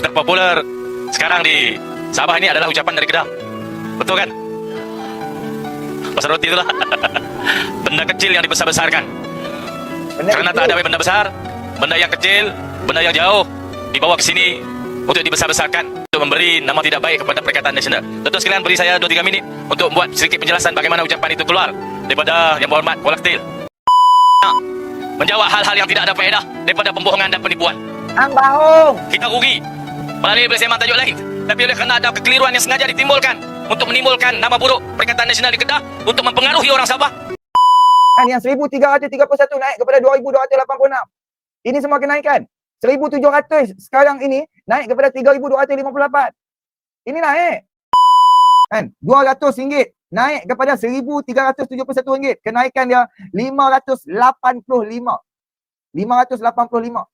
terpopuler sekarang di Sabah ini adalah ucapan dari Kedah. Betul kan? Pasar roti itulah. benda kecil yang dibesar-besarkan. Karena tak ada benda besar, benda yang kecil, benda yang jauh dibawa ke sini untuk dibesar-besarkan untuk memberi nama tidak baik kepada Perikatan Nasional. Tentu sekalian beri saya 2-3 minit untuk membuat sedikit penjelasan bagaimana ucapan itu keluar daripada yang berhormat kolektif. Menjawab hal-hal yang tidak ada faedah daripada pembohongan dan penipuan. Hang bohong. Kita rugi. Melalui boleh sembang tajuk lain. Tapi oleh kerana ada kekeliruan yang sengaja ditimbulkan untuk menimbulkan nama buruk Perikatan Nasional di Kedah untuk mempengaruhi orang Sabah. Kan yang 1331 naik kepada 2286. Ini semua kenaikan. 1700 sekarang ini naik kepada 3258. Ini naik. Kan? RM200 naik kepada RM1371. Kenaikan dia 585. 585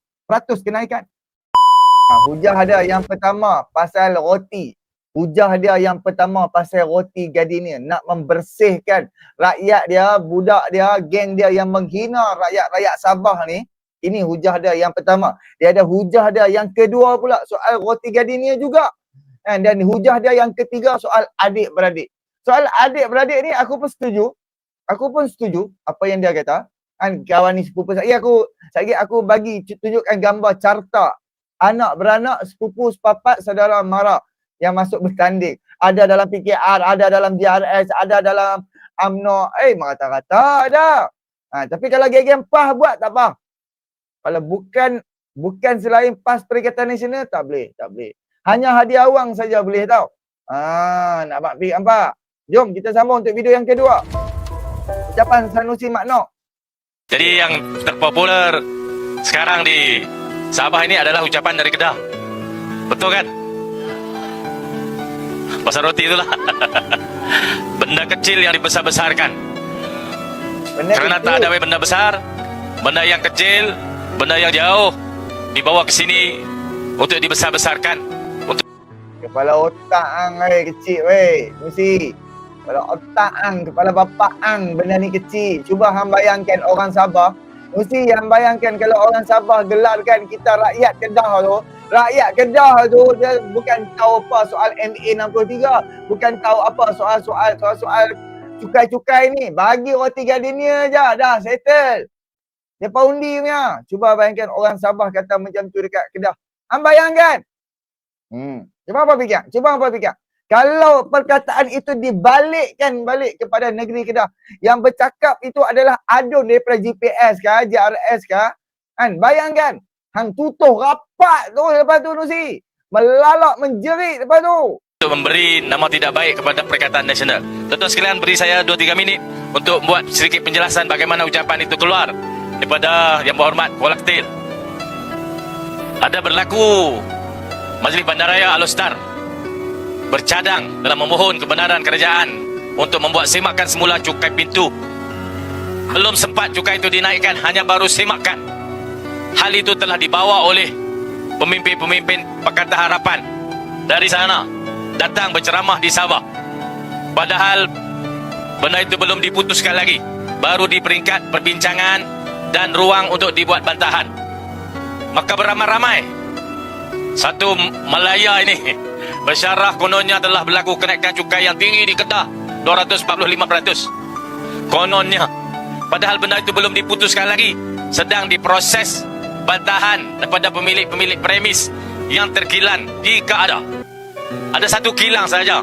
kenaikan. Ah, Hujah dia yang pertama pasal roti. Hujah dia yang pertama pasal roti Gardenia. Nak membersihkan rakyat dia, budak dia, geng dia yang menghina rakyat-rakyat Sabah ni. Ini hujah dia yang pertama. Dia ada hujah dia yang kedua pula soal roti Gardenia juga. Kan? Dan hujah dia yang ketiga soal adik-beradik. Soal adik-beradik ni aku pun setuju. Aku pun setuju apa yang dia kata. Kan kawan ni sepupu saya. Aku saya aku bagi tunjukkan gambar carta anak beranak sepupu sepapat saudara mara yang masuk bertanding. Ada dalam PKR, ada dalam DRS, ada dalam UMNO. Eh, rata-rata ada. Ha, tapi kalau geng-geng PAH buat tak apa. Kalau bukan bukan selain PAS Perikatan Nasional tak boleh, tak boleh. Hanya hadiah wang saja boleh tau. Ah, nak buat apa? Jom kita sambung untuk video yang kedua. Ucapan Sanusi Makno. Jadi yang terpopuler sekarang di Sabah ini adalah ucapan dari Kedah. Betul kan? Pasar roti itulah. benda kecil yang dibesar-besarkan. Kerana kecil. tak ada benda besar, benda yang kecil, benda yang jauh dibawa ke sini untuk dibesar-besarkan. Kepala otak ang ay kecil weh. Mesti. Kepala otak ang, kepala bapak ang benda ni kecil. Cuba hang bayangkan orang Sabah. Mesti yang bayangkan kalau orang Sabah gelarkan kita rakyat Kedah tu. Rakyat Kedah tu dia bukan tahu apa soal MA 63. Bukan tahu apa soal-soal soal-soal cukai-cukai ni. Bagi roti gardenia je. Dah settle. Dia paundi punya. Cuba bayangkan orang Sabah kata macam tu dekat Kedah. Hang bayangkan. Hmm. Cuba apa fikir? Cuba apa fikir? Kalau perkataan itu dibalikkan balik kepada negeri Kedah, yang bercakap itu adalah adun daripada GPS kah, JRS kah, kan? Bayangkan, hang tutuh rapat tu lepas tu Nusi. Melalak menjerit lepas tu. untuk memberi nama tidak baik kepada Perikatan Nasional. Tentu sekalian beri saya 2-3 minit untuk buat sedikit penjelasan bagaimana ucapan itu keluar daripada yang berhormat kolektif. Ada berlaku Majlis Bandaraya Al-Ustar bercadang dalam memohon kebenaran kerajaan untuk membuat semakan semula cukai pintu. Belum sempat cukai itu dinaikkan, hanya baru semakan. Hal itu telah dibawa oleh pemimpin-pemimpin Pakatan Harapan dari sana datang berceramah di Sabah. Padahal benda itu belum diputuskan lagi. Baru di peringkat perbincangan dan ruang untuk dibuat bantahan. Maka beramai-ramai satu Malaya ini bersyarah kononnya telah berlaku kenaikan cukai yang tinggi di Kedah 245%. Kononnya padahal benda itu belum diputuskan lagi sedang diproses bantahan daripada pemilik-pemilik premis yang terkilan jika ada. Ada satu kilang saja.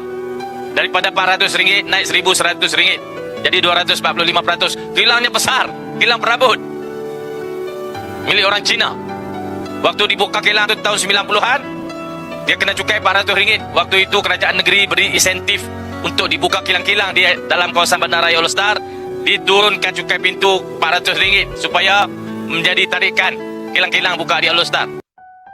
Daripada RM400 naik RM1,100. Jadi 245%. Kilangnya besar. Kilang perabot. Milik orang Cina. Waktu dibuka kilang itu tahun 90-an, dia kena cukai RM400. Waktu itu kerajaan negeri beri insentif untuk dibuka kilang-kilang di dalam kawasan Bandaraya All Star. Diturunkan cukai pintu RM400 supaya menjadi tarikan kilang-kilang buka di All Star.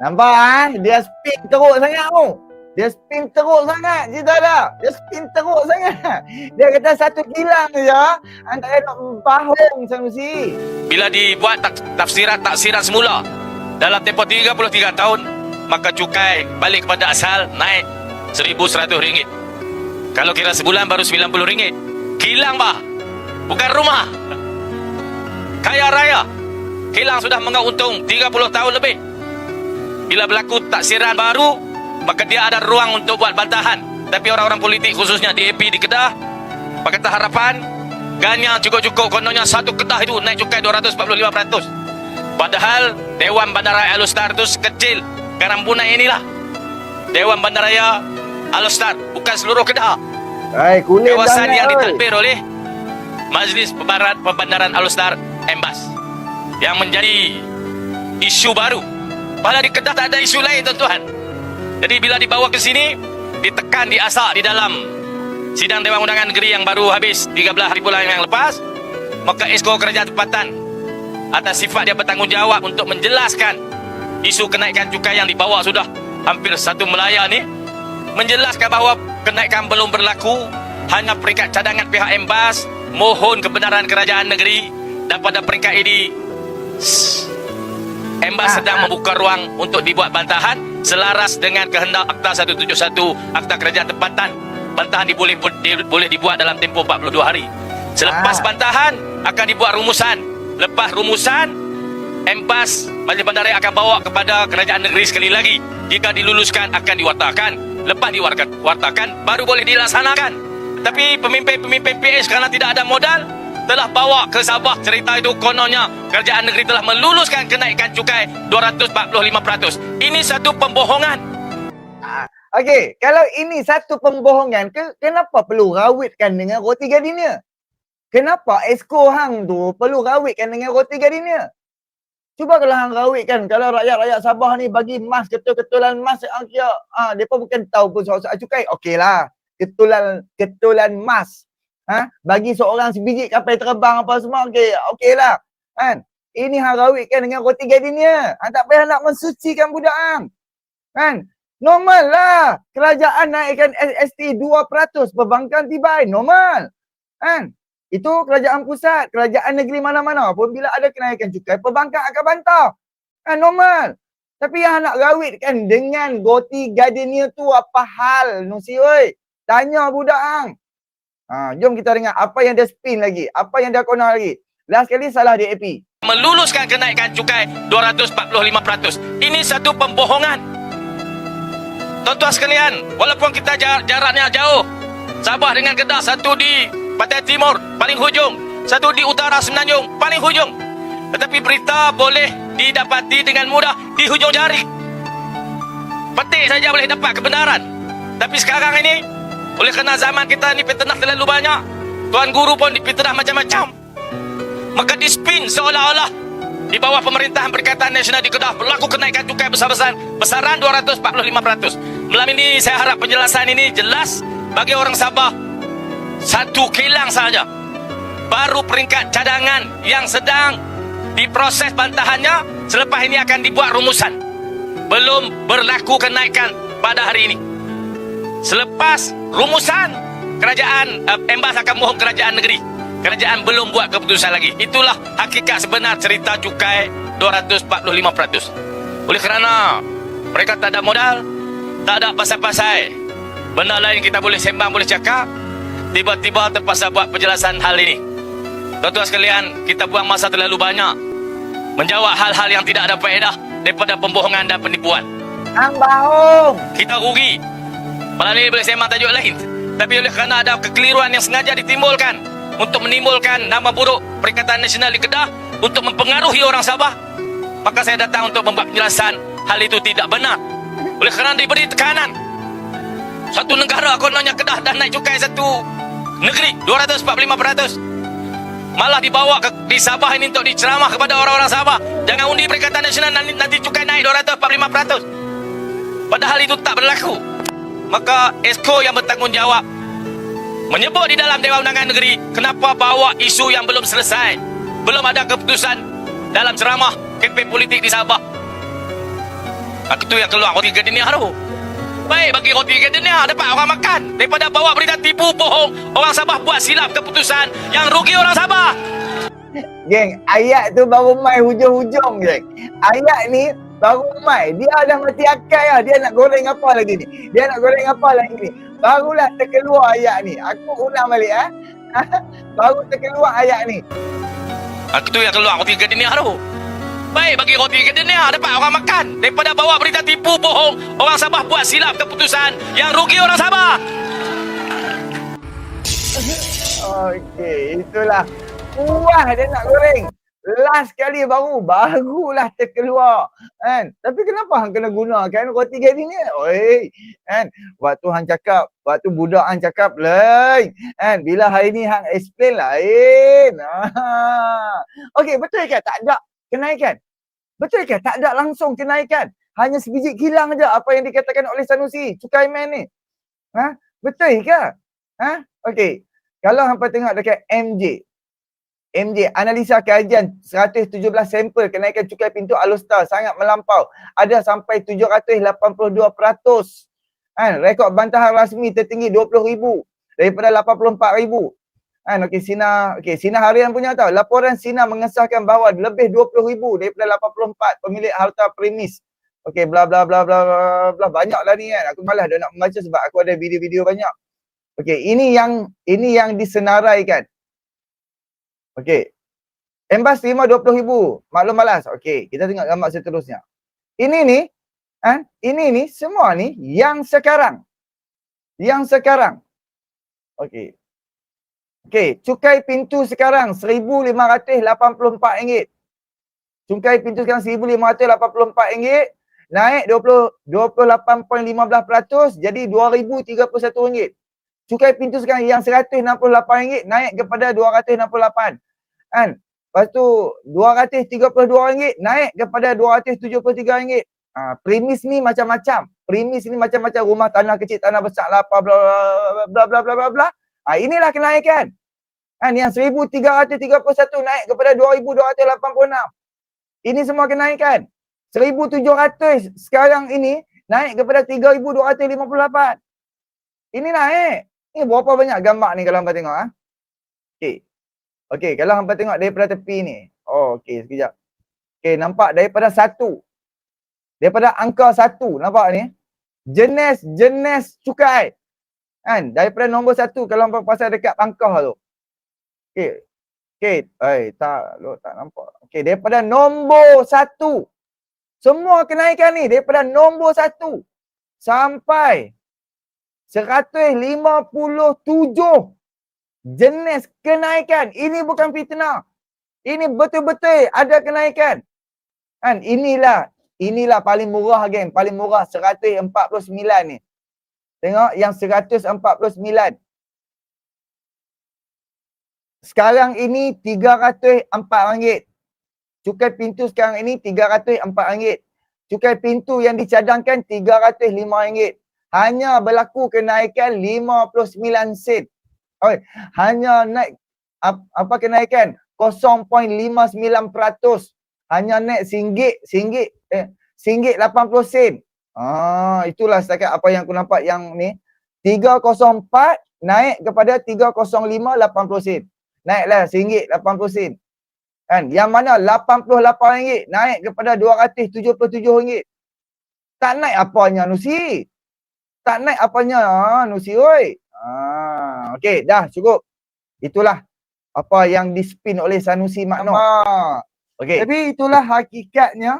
Nampak ah? Dia spin teruk sangat tu. Dia spin teruk sangat cerita dah. Dia spin teruk sangat. Dia kata satu kilang je. Antara nak bahong Sanusi. Bila dibuat tak, tafsiran-tafsiran semula dalam tempoh 33 tahun, maka cukai balik kepada asal naik RM1,100. Kalau kira sebulan baru RM90. Kilang bah. Bukan rumah. Kaya raya. Kilang sudah mengauntung 30 tahun lebih. bila berlaku taksiran baru, maka dia ada ruang untuk buat bantahan. Tapi orang-orang politik khususnya DAP di Kedah, Pakatan Harapan, gannya cukup-cukup kononnya satu Kedah itu naik cukai 245%. Padahal Dewan Bandaraya Alustar itu kecil Karambuna inilah. Dewan Bandaraya Alustar bukan seluruh Kedah. Hai, kulit Kawasan sangat, yang oi. ditadbir oleh Majlis Pembarat Pembandaran Alustar Embas yang menjadi isu baru. Padahal di Kedah tak ada isu lain tuan-tuan. Jadi bila dibawa ke sini, ditekan, diasak di dalam sidang Dewan Undangan Negeri yang baru habis 13 hari bulan yang lepas, maka Esko Kerajaan Tempatan atas sifat dia bertanggungjawab untuk menjelaskan isu kenaikan cukai yang dibawa sudah hampir satu Melaya ni menjelaskan bahawa kenaikan belum berlaku. Hanya peringkat cadangan pihak embas mohon kebenaran kerajaan negeri dan pada peringkat ini. Embas Ah, sedang ah. membuka ruang untuk dibuat bantahan selaras dengan kehendak Akta 171 Akta Kerajaan Tempatan. Bantahan diboleh, di- boleh dibuat dalam tempoh 42 hari. Selepas Ah. bantahan akan dibuat rumusan. Lepas rumusan Embas Majlis Bandaraya akan bawa kepada kerajaan negeri sekali lagi. Jika diluluskan akan diwartakan. Lepas diwartakan baru boleh dilaksanakan. Tapi pemimpin-pemimpin PS kerana tidak ada modal telah bawa ke Sabah cerita itu kononnya kerajaan negeri telah meluluskan kenaikan cukai 245%. Ini satu pembohongan. Okey, kalau ini satu pembohongan, ke, kenapa perlu rawitkan dengan roti gardenia? Kenapa esko hang tu perlu rawitkan dengan roti gardenia? Cuba kalau hang rawitkan, kalau rakyat-rakyat Sabah ni bagi mas, ketul-ketulan mas, hang kira, ah, mereka bukan tahu pun soal-soal cukai. Okeylah, ketulan ketulan mas. Ha? Bagi seorang sebiji kapal terbang apa semua, okey, okeylah. Kan? Ini hang rawitkan dengan roti gardenia. Hang tak payah nak mensucikan budak hang. Kan? Normal lah. Kerajaan naikkan SST 2%. Perbankan tibai. Normal. Kan? Itu kerajaan pusat. Kerajaan negeri mana-mana pun bila ada kenaikan cukai, perbankan akan bantah. Kan? Normal. Tapi yang nak rawitkan dengan goti gardenia tu apa hal Nusi oi? Tanya budak hang. Ha, jom kita dengar apa yang dia spin lagi. Apa yang dia kona lagi. Last kali salah DAP. Meluluskan kenaikan cukai 245%. Ini satu pembohongan. Tuan-tuan sekalian, walaupun kita jar- jaraknya jauh, Sabah dengan Kedah satu di Pantai Timur paling hujung, satu di utara Semenanjung paling hujung. Tetapi berita boleh didapati dengan mudah di hujung jari. Petik saja boleh dapat kebenaran. Tapi sekarang ini, oleh kerana zaman kita ni petenah terlalu banyak, tuan guru pun dipitnah macam-macam. Maka dispin seolah-olah di bawah pemerintahan Perikatan Nasional di Kedah berlaku kenaikan cukai besar-besaran besaran 245%. Malam ini saya harap penjelasan ini jelas bagi orang Sabah satu kilang saja. Baru peringkat cadangan yang sedang diproses bantahannya selepas ini akan dibuat rumusan. Belum berlaku kenaikan pada hari ini. Selepas rumusan kerajaan uh, embas akan mohon kerajaan negeri. Kerajaan belum buat keputusan lagi. Itulah hakikat sebenar cerita cukai 245%. Oleh kerana mereka tak ada modal, tak ada pasal-pasal. Benda lain kita boleh sembang, boleh cakap. Tiba-tiba terpaksa buat penjelasan hal ini. Tuan-tuan sekalian, kita buang masa terlalu banyak menjawab hal-hal yang tidak ada faedah daripada pembohongan dan penipuan. Hang bohong. Kita rugi. Malam ini boleh sembang tajuk lain. Tapi oleh kerana ada kekeliruan yang sengaja ditimbulkan untuk menimbulkan nama buruk Perikatan Nasional di Kedah untuk mempengaruhi orang Sabah, maka saya datang untuk membuat penjelasan hal itu tidak benar. Oleh kerana diberi tekanan. Satu negara kononnya Kedah dah naik cukai satu negeri 245%. Malah dibawa ke di Sabah ini untuk diceramah kepada orang-orang Sabah. Jangan undi Perikatan Nasional nanti, nanti cukai naik 245%. Padahal itu tak berlaku. Maka Esko yang bertanggungjawab menyebut di dalam Dewan Undangan Negeri kenapa bawa isu yang belum selesai. Belum ada keputusan dalam ceramah kempen politik di Sabah. Aku tu yang keluar roti gardenia tu. Baik bagi roti gardenia dapat orang makan daripada bawa berita tipu bohong orang Sabah buat silap keputusan yang rugi orang Sabah. Geng, ayat tu baru mai hujung-hujung, geng. Ayat ni baru mai. Dia dah mati akal lah. Dia nak goreng apa lagi ni? Dia nak goreng apa lagi ni? Barulah terkeluar ayat ni. Aku ulang balik eh. Baru terkeluar ayat ni. Aku tu yang keluar roti gardenia tu. Baik bagi roti kedenia dapat orang makan daripada bawa berita tipu bohong orang Sabah buat silap keputusan yang rugi orang Sabah. Okey, itulah. Puas dia nak goreng. Last kali baru, barulah terkeluar. Kan? Tapi kenapa hang kena gunakan roti gadi ni? Oi, kan? Waktu hang cakap, waktu budak hang cakap lain. Kan? Bila hari ni hang explain lain. Ah. Okey, betul ke tak ada kenaikan? Betul ke tak ada langsung kenaikan? Hanya sebiji kilang je apa yang dikatakan oleh Sanusi, cukai man ni. Ha? Betul ke? Ha? Okey. Kalau hampa tengok dekat MJ, MJ analisa kajian 117 sampel kenaikan cukai pintu Alustar sangat melampau. Ada sampai 782%. Kan, rekod bantahan rasmi tertinggi 20,000 daripada 84,000. Kan, okey Sina, okey Sina harian punya tahu. Laporan Sina mengesahkan bahawa lebih 20,000 daripada 84 pemilik harta premis. Okey bla bla bla bla bla bla banyaklah ni kan. Aku malas dah nak membaca sebab aku ada video-video banyak. Okey, ini yang ini yang disenaraikan. Okey. Embas terima 20,000. Maklum malas. Okey, kita tengok gambar seterusnya. Ini ni, kan? Ini ni semua ni yang sekarang. Yang sekarang. Okey. Okey, cukai pintu sekarang RM1,584. Cukai pintu sekarang RM1,584. Naik 20 28.15% jadi RM2,031. Cukai pintu sekarang yang RM168 naik kepada RM268. Kan? Lepas tu RM232 naik kepada RM273. Ha, premis ni macam-macam. Premis ni macam-macam rumah tanah kecil, tanah besar lah, apa bla bla bla bla bla bla. Ha, inilah kenaikan. Kan yang 1331 naik kepada 2286. Ini semua kenaikan. 1700 sekarang ini naik kepada 3258. Ini naik. Ni berapa banyak gambar ni kalau hangpa tengok ah. Ha? Okey. Okey, kalau hangpa tengok daripada tepi ni. Oh, okey, sekejap. Okey, nampak daripada satu. Daripada angka satu, nampak ni. Jenis-jenis cukai. Kan? Daripada nombor satu kalau hangpa pasal dekat pangkah tu. Okey. Okey, eh tak, lo tak nampak. Okey, daripada nombor satu. Semua kenaikan ni daripada nombor satu sampai 157 jenis kenaikan. Ini bukan fitnah. Ini betul-betul ada kenaikan. Kan inilah inilah paling murah geng, paling murah 149 ni. Tengok yang 149. Sekarang ini 304 ringgit. Cukai pintu sekarang ini RM304. Cukai pintu yang dicadangkan RM305. Hanya berlaku kenaikan 59 sen. Oh, hanya naik ap, apa kenaikan 0.59%. Hanya naik singgit, singgit, eh, singgit 80 sen. Ah, itulah setakat apa yang aku nampak yang ni. 304 naik kepada 305 80 sen. Naiklah singgit 80 sen. Kan? Yang mana RM88 naik kepada RM277. Tak naik apanya Nusi? Tak naik apanya Nusi oi? Ha, okey, dah cukup. Itulah apa yang dispin oleh Sanusi Makno. Ha. Okey. Tapi itulah hakikatnya.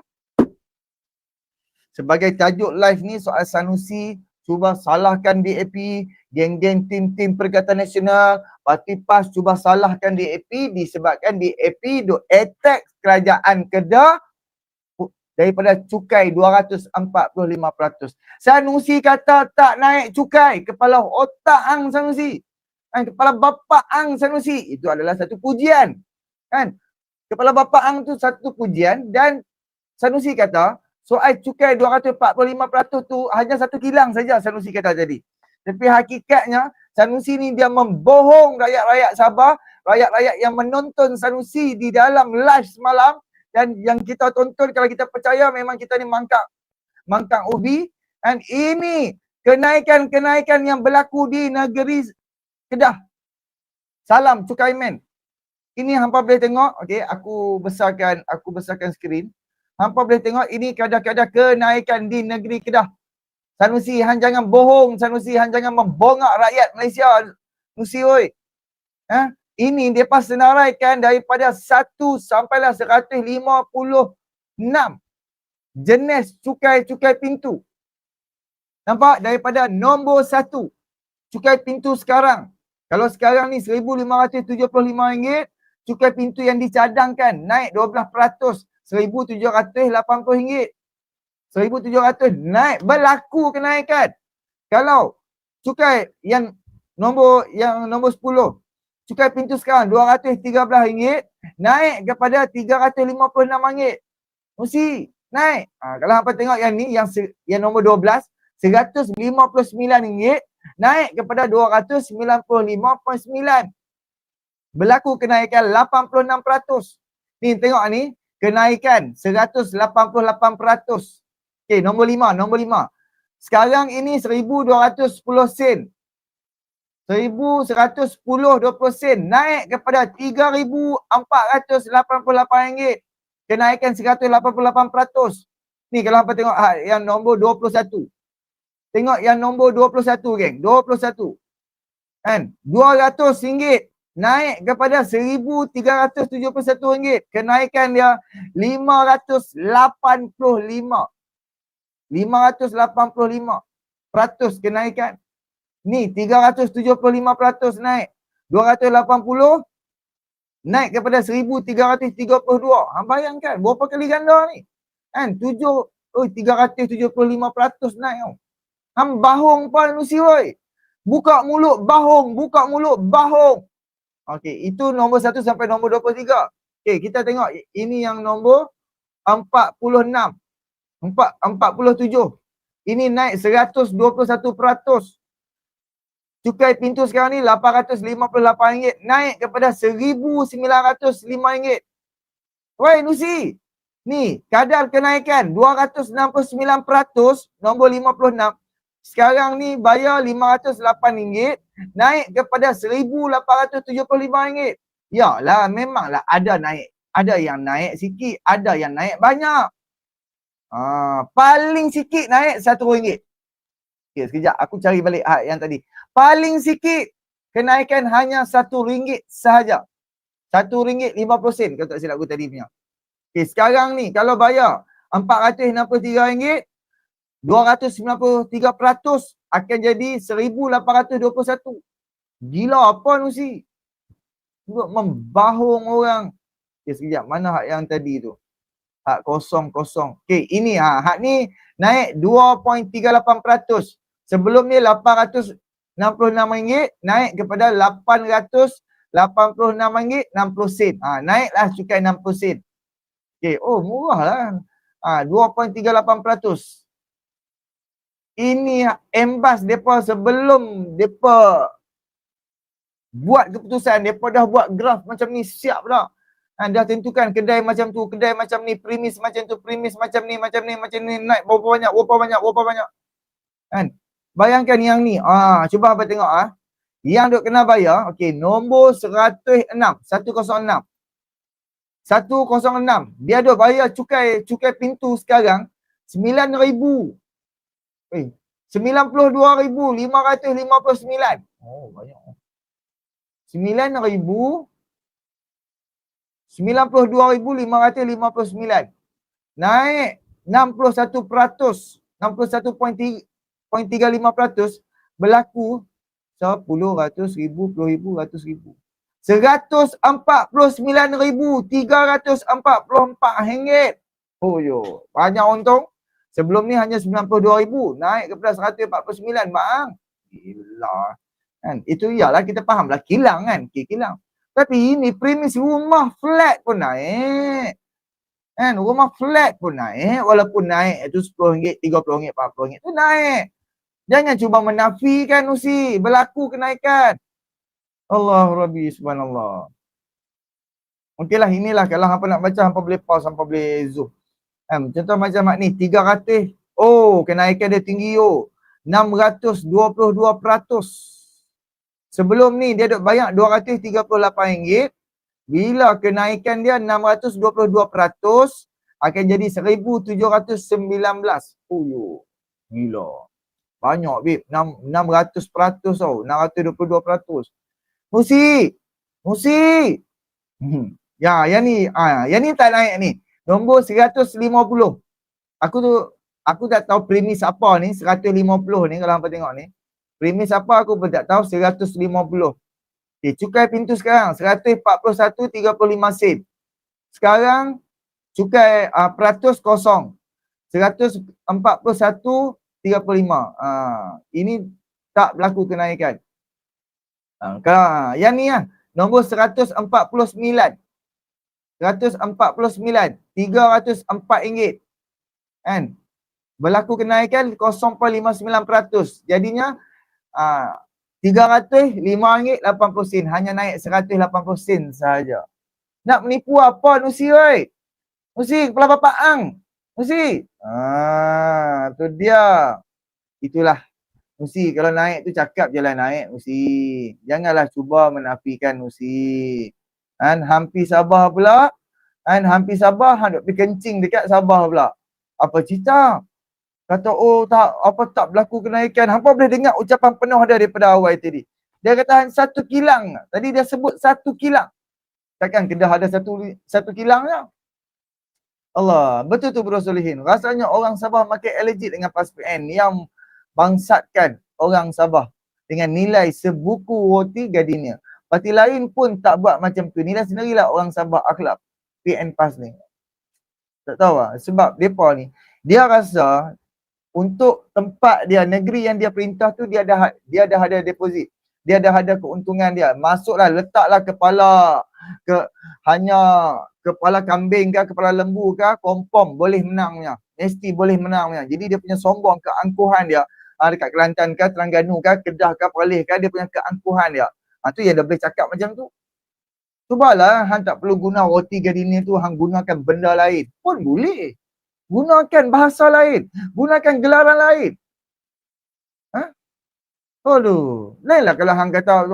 Sebagai tajuk live ni soal Sanusi cuba salahkan DAP, geng-geng tim-tim Perikatan Nasional, Parti PAS cuba salahkan DAP disebabkan DAP duk attack kerajaan Kedah daripada cukai 245%. Sanusi kata tak naik cukai, kepala otak ang Sanusi. Kan kepala bapa ang Sanusi itu adalah satu pujian. Kan? Kepala bapa ang tu satu pujian dan Sanusi kata soal cukai 245% tu hanya satu kilang saja Sanusi kata jadi. Tapi hakikatnya Sanusi ni dia membohong rakyat-rakyat Sabah, rakyat-rakyat yang menonton Sanusi di dalam live semalam dan yang kita tonton kalau kita percaya memang kita ni mangkak mangkak ubi dan ini kenaikan-kenaikan yang berlaku di negeri Kedah. Salam cukai men. Ini hampa boleh tengok, okey, aku besarkan aku besarkan skrin. Hampa boleh tengok ini kadar-kadar kenaikan di negeri Kedah. Sanusi, hang jangan bohong. Sanusi, hang jangan membongak rakyat Malaysia. Sanusi, oi. Ha? Ini pas senaraikan daripada 1 sampailah 150 jenis cukai-cukai pintu. Nampak daripada nombor satu cukai pintu sekarang. Kalau sekarang ni RM1,575, cukai pintu yang dicadangkan naik 12%, RM1,780. RM1,700 naik, berlaku kenaikan. Kalau cukai yang nombor yang nombor 10, cukai pintu sekarang RM213, naik kepada RM356. Mesti naik. Ha, kalau hampa tengok yang ni, yang, yang nombor 12, RM159 naik kepada RM295.9. Berlaku kenaikan 86%. Ni tengok ni, kenaikan 188%. Okey, nombor 5, nombor 5. Sekarang ini 1210 sen. 1110 20 sen naik kepada 3488 ringgit. Kenaikan 188%. Ni kalau hampa tengok ah, yang nombor 21. Tengok yang nombor 21 geng, 21. Kan? 200 ringgit naik kepada 1371 ringgit. Kenaikan dia 585. 585 peratus kenaikan. Ni 375% naik. 280 naik kepada 1332. Ha, bayangkan berapa kali ganda ni? Kan? 7 oh 375% naik tau. Ham bahong pun manusia oi. Buka mulut bahong, buka mulut bahong. Okey, itu nombor 1 sampai nombor 23. Okey, kita tengok ini yang nombor 46. Empat, 47. Ini naik 121%. Cukai pintu sekarang ni RM858 naik kepada RM1,905. Woi Nusi, ni kadar kenaikan 269% nombor 56. Sekarang ni bayar RM508 naik kepada RM1,875. Yalah memanglah ada naik. Ada yang naik sikit, ada yang naik banyak. Ah, paling sikit naik satu ringgit. Okey, sekejap aku cari balik ha, yang tadi. Paling sikit kenaikan hanya satu ringgit sahaja. Satu ringgit lima puluh sen kalau tak silap aku tadi punya. Okey, sekarang ni kalau bayar empat ratus enam puluh tiga ringgit, dua ratus sembilan puluh tiga peratus akan jadi seribu lapan ratus dua puluh satu. Gila apa Nusi? Untuk membahung orang. Okey, sekejap. Mana hak yang tadi tu? hak kosong kosong. Okey, ini ha, hak ni naik 2.38%. Sebelum ni RM866 naik kepada RM886.60 sen. Ha, naiklah cukai 60 sen. Okey, oh murah lah. Ha, 2.38%. Ini embas depa sebelum depa buat keputusan, depa dah buat graf macam ni siap dah. Ha, dah tentukan kedai macam tu, kedai macam ni, premis macam tu, premis macam ni, macam ni, macam ni, naik berapa banyak, berapa banyak, berapa banyak. Kan? Bayangkan yang ni. Ah, cuba apa tengok ah. Yang duk kena bayar, okey, nombor 106, 106. 106. Dia ada bayar cukai cukai pintu sekarang 9000. Eh, 92559. Oh, banyak. 9000 92,559. Naik 61%. 61.35% berlaku 10, 100, 1000, 10,000, 100,000. 149,344 ringgit. Oh yo, banyak untung. Sebelum ni hanya 92,000, naik kepada 149 bang. Gila. Kan? Itu iyalah kita faham lah kilang kan, okay, kilang. Tapi ini premis rumah flat pun naik. Kan? Rumah flat pun naik. Walaupun naik itu RM10, RM30, RM40 itu naik. Jangan cuba menafikan Usi. Berlaku kenaikan. Allah Rabbi Subhanallah. Okeylah inilah kalau hampa nak baca hampa boleh pause hampa boleh zoom. Kan? Contoh macam mak ni 300. Oh kenaikan dia tinggi oh. 622%. Sebelum ni dia duk bayar RM238. Bila kenaikan dia 622% akan jadi 1719. Oh yo. Gila. Banyak. 6, 600% tau. 622%. Musi. Musi. Hmm. Ya, yang ni, ah, yang ni tak naik ni. Nombor 150. Aku tu aku tak tahu premis apa ni 150 ni kalau hangpa tengok ni. Premis apa aku pun tak tahu 150. Okay, cukai pintu sekarang 141.35 sen. Sekarang cukai uh, peratus kosong. 141.35. Uh, ini tak berlaku kenaikan. Uh, kalau uh, yang ni lah nombor 149. 149 304 ringgit. Kan? Berlaku kenaikan 0.59%. Jadinya ah 305 ringgit 80 sen hanya naik 180 sen sahaja. Nak menipu apa Nusi oi? Nusi kepala bapak ang. Nusi. Ah tu dia. Itulah Nusi kalau naik tu cakap je lah naik Nusi. Janganlah cuba menafikan Nusi. Kan hampir Sabah pula. Kan hampir Sabah hang duk pergi kencing dekat Sabah pula. Apa cerita? Kata oh tak apa tak berlaku kenaikan. Hampa boleh dengar ucapan penuh dia daripada awal tadi. Dia kata satu kilang. Tadi dia sebut satu kilang. Takkan Kedah ada satu satu kilang ya? Allah, betul tu Bro Solihin. Rasanya orang Sabah makin allergic dengan PASPN yang bangsatkan orang Sabah dengan nilai sebuku roti gadinia. Parti lain pun tak buat macam tu. Nilai sendirilah orang Sabah akhlak PN PAS ni. Tak tahu lah. Sebab mereka ni, dia rasa untuk tempat dia, negeri yang dia perintah tu, dia dah dia dah ada deposit. Dia dah ada keuntungan dia. Masuklah, letaklah kepala ke hanya kepala kambing ke, kepala lembu ke, kompom boleh menangnya. Mesti boleh menangnya. Jadi dia punya sombong keangkuhan dia, ha, dekat Kelantan ke, Terengganu ke, Kedah ke, Perlis ke, dia punya keangkuhan dia. Ha, tu yang dia boleh cakap macam tu. Cubalah hang tak perlu guna roti gardenia tu hang gunakan benda lain pun boleh. Gunakan bahasa lain, gunakan gelaran lain. Ha? Aduh, lainlah kalau hang kata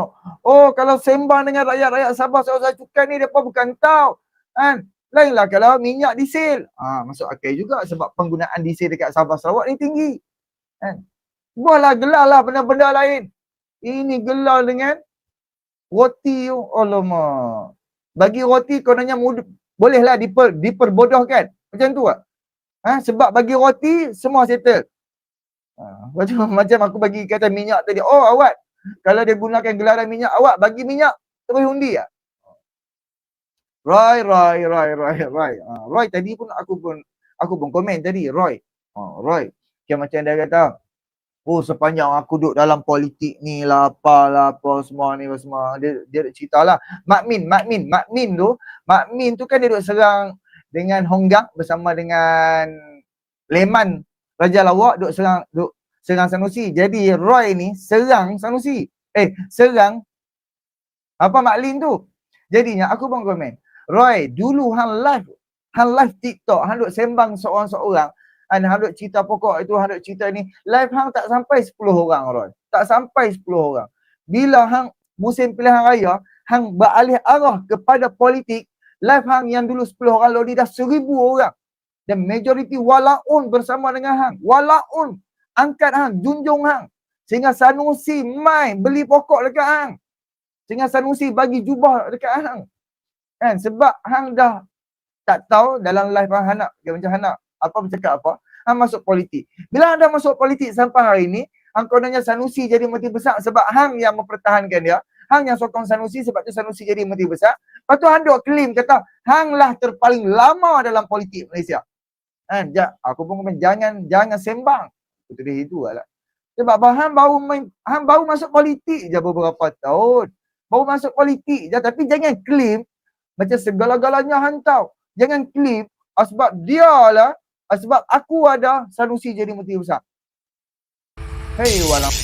oh kalau sembang dengan rakyat-rakyat Sabah soal cukai ni depa bukan tahu. Kan? Lainlah kalau minyak diesel. Ha, masuk akal juga sebab penggunaan diesel dekat Sabah Sarawak ni tinggi. Kan? Buatlah gelarlah benda-benda lain. Ini gelar dengan roti tu alamak bagi roti kononnya mudah bolehlah diper, diperbodohkan macam tu tak ha? sebab bagi roti semua settle ha, macam, macam aku bagi kata minyak tadi oh awak kalau dia gunakan gelaran minyak awak bagi minyak terus undi tak Roy, Roy, Roy, Roy, Roy. Ha, Roy tadi pun aku pun aku pun komen tadi Roy. Ha, Roy. Macam macam dia kata, Oh sepanjang aku duduk dalam politik ni lah apalah apa semua ni apa semua. Dia dia cerita lah. Mak Min, Mak Min, Mak Min tu, Mak Min tu kan dia duduk serang dengan Honggang bersama dengan Leman Raja Lawak duduk serang duduk serang Sanusi. Jadi Roy ni serang Sanusi. Eh, serang apa Mak Lin tu. Jadinya aku pun komen. Roy, dulu hang live hang live TikTok, hang duduk sembang seorang-seorang Hang duk cerita pokok itu, hang duk cerita ni. Live hang tak sampai 10 orang Roy. Tak sampai 10 orang. Bila hang musim pilihan raya, hang beralih arah kepada politik, live hang yang dulu 10 orang lalu dah 1000 orang. Dan majoriti walaun bersama dengan hang. Walaun angkat hang, junjung hang. Sehingga Sanusi mai beli pokok dekat hang. Sehingga Sanusi bagi jubah dekat hang. Kan? Sebab hang dah tak tahu dalam live hang nak macam hang nak apa bercakap apa, hang masuk politik. Bila anda masuk politik sampai hari ini, hang kononnya Sanusi jadi menteri besar sebab hang yang mempertahankan dia. Hang yang sokong Sanusi sebab tu Sanusi jadi menteri besar. Lepas tu duk claim kata, hang lah terpaling lama dalam politik Malaysia. Kan, ja, aku pun komen, jangan jangan sembang. Itu dia itu lah. Sebab hang baru main, hang baru masuk politik je beberapa tahun. Baru masuk politik je tapi jangan claim macam segala-galanya hang tahu. Jangan claim ah, sebab dia lah Ah, sebab aku ada Sanusi jadi menteri besar. Hei walang.